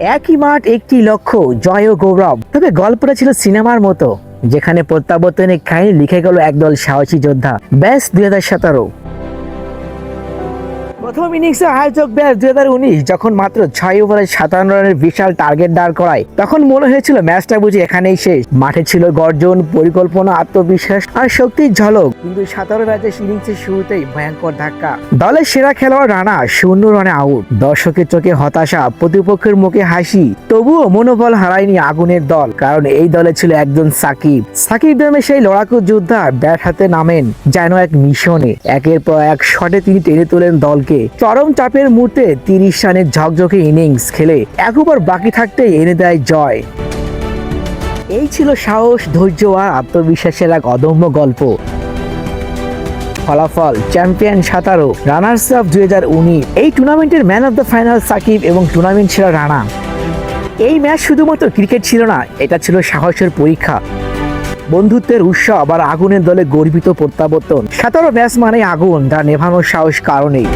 একই মাঠ, একটি লক্ষ্য, জয় ও গৌরব। তবে গল্পটা ছিল সিনেমার মতো, যেখানে প্রত্যাবর্তনের কাহিনী লিখে গেল একদল সাহসী যোদ্ধা। ব্যাস, দুই হাজার সতেরো। প্রথম ইনিংসে আয়োজক ব্যাস দুই হাজার উনিশ, যখন মাত্র ছয় ওভারে সাতান্ন রানের বিশাল টার্গেট দাঁড় করায়, তখন মনে হয়েছিল ম্যাচটা বুঝি এখানেই শেষ। মাঠে ছিল গর্জন, পরিকল্পনা, আত্মবিশ্বাস আর শক্তির ঝলক। কিন্তু সাতারো ম্যাচের ইনিংসের শুরুতেই ভয়ঙ্কর ধাক্কা। দলের সেরা খেলোয়াড় রানা, শূন্য রানে আউট দর্শকের চোখে হতাশা, প্রতিপক্ষের মুখে হাসি। তবুও মনোবল হারায়নি আগুনের দল, কারণ এই দলে ছিল একজন সাকিব। সাকিব নামে সেই লড়াকু যোদ্ধা ব্যাট হাতে নামেন, যেন এক মিশনে। একের পর এক শটে তিনি টেনে তোলেন দলকে। চরম চাপের মুহূর্তে তিরিশ রানের ঝকঝকে ইনিংস খেলে এক ওভার বাকি থাকতেই এনে দেয় জয়। এই ছিল সাহস, ধৈর্য আর আত্মবিশ্বাসের এক অদম্য গল্প। ফলাফল, চ্যাম্পিয়ন সাতারো, রানার্স আপ দুই হাজার উনিশ, এই টুর্নামেন্টের man of the final Shakib এবং টুর্নামেন্ট ছিল রানা। এই ম্যাচ শুধুমাত্র ক্রিকেট ছিল না, এটা ছিল সাহসের পরীক্ষা। বন্ধুত্বের উৎসব আর আগুনের দলে গর্বিত প্রত্যাবর্তন। সাতারো ম্যাচ মানে আগুন, যা নেভানোর সাহস কারণেই